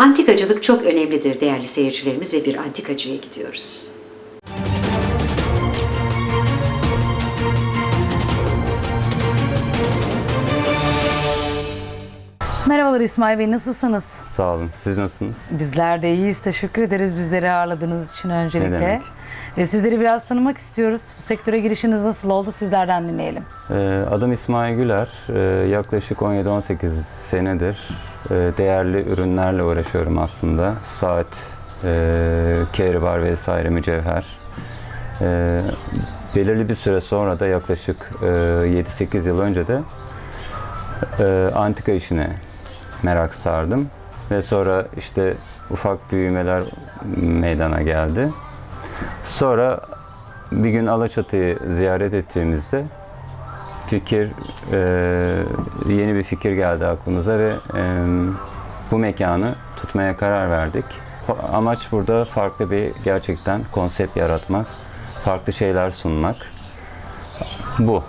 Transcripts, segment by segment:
Antikacılık çok önemlidir değerli seyircilerimiz ve bir antikacıya gidiyoruz. Merhabalar İsmail Bey, nasılsınız? Sağ olun. Siz nasılsınız? Bizler de iyiyiz. Teşekkür ederiz bizleri ağırladığınız için öncelikle. Ve sizleri biraz tanımak istiyoruz. Bu sektöre girişiniz nasıl oldu? Sizlerden dinleyelim. Ee, adım İsmail Güler. Ee, yaklaşık 17-18 senedir e, değerli ürünlerle uğraşıyorum aslında. Saat, e, kehribar vesaire mücevher. Ee, belirli bir süre sonra da yaklaşık e, 7-8 yıl önce de e, antika işine merak sardım. Ve sonra işte ufak büyümeler meydana geldi. Sonra bir gün Alaçatı'yı ziyaret ettiğimizde fikir, e, yeni bir fikir geldi aklımıza ve e, bu mekanı tutmaya karar verdik. Amaç burada farklı bir gerçekten konsept yaratmak, farklı şeyler sunmak. Bu.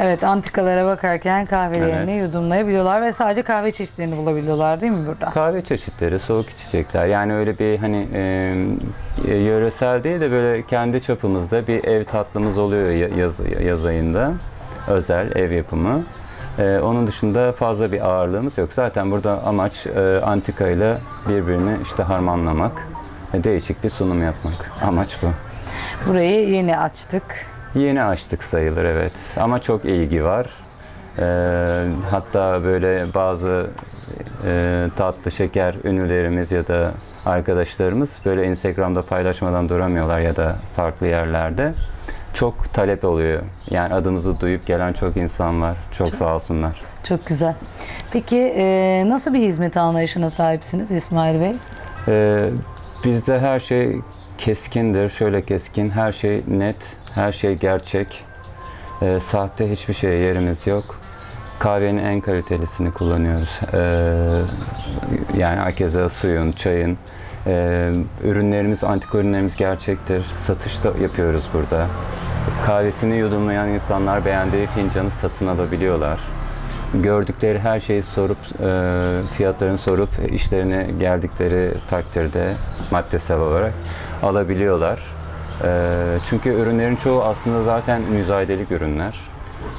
Evet, antikalara bakarken kahvelerini Evet. yudumlayabiliyorlar ve sadece kahve çeşitlerini bulabiliyorlar değil mi burada? Kahve çeşitleri, soğuk içecekler. Yani öyle bir hani e, e, yöresel değil de böyle kendi çapımızda bir ev tatlımız oluyor ya- yaz, yaz ayında. Özel ev yapımı. E, onun dışında fazla bir ağırlığımız yok. Zaten burada amaç e, antika ile birbirini işte harmanlamak. e, değişik bir sunum yapmak. Amaç bu. Burayı yeni açtık. Yeni açtık sayılır evet. Ama çok ilgi var. Ee, hatta böyle bazı e, tatlı şeker ünlülerimiz ya da arkadaşlarımız böyle Instagram'da paylaşmadan duramıyorlar ya da farklı yerlerde. Çok talep oluyor. Yani adımızı duyup gelen çok insan var. Çok sağ olsunlar. Çok güzel. Peki e, nasıl bir hizmet anlayışına sahipsiniz İsmail Bey? Ee, bizde her şey keskindir. Şöyle keskin. Her şey net. Her şey gerçek. Ee, sahte hiçbir şeye yerimiz yok. Kahvenin en kalitelisini kullanıyoruz. Ee, yani hakeza suyun, çayın. Ee, ürünlerimiz, antik ürünlerimiz gerçektir. Satışta yapıyoruz burada. Kahvesini yudumlayan insanlar beğendiği fincanı satın alabiliyorlar gördükleri her şeyi sorup e, fiyatlarını sorup işlerine geldikleri takdirde maddesel olarak alabiliyorlar. E, çünkü ürünlerin çoğu aslında zaten müzayedelik ürünler.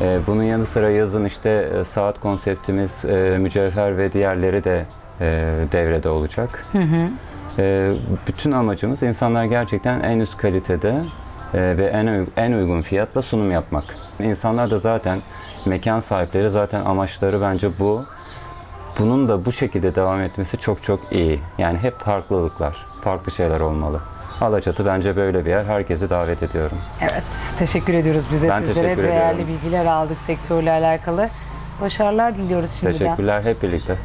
E, bunun yanı sıra yazın işte e, saat konseptimiz, e, mücevher ve diğerleri de e, devrede olacak. E, bütün amacımız insanlar gerçekten en üst kalitede ve en en uygun fiyatla sunum yapmak. İnsanlar da zaten mekan sahipleri zaten amaçları bence bu. Bunun da bu şekilde devam etmesi çok çok iyi. Yani hep farklılıklar, farklı şeyler olmalı. Alaçatı bence böyle bir yer. Herkesi davet ediyorum. Evet, teşekkür ediyoruz biz de Ben sizlere. Değerli ediyorum. bilgiler aldık sektörle alakalı. Başarılar diliyoruz şimdiden. Teşekkürler hep birlikte.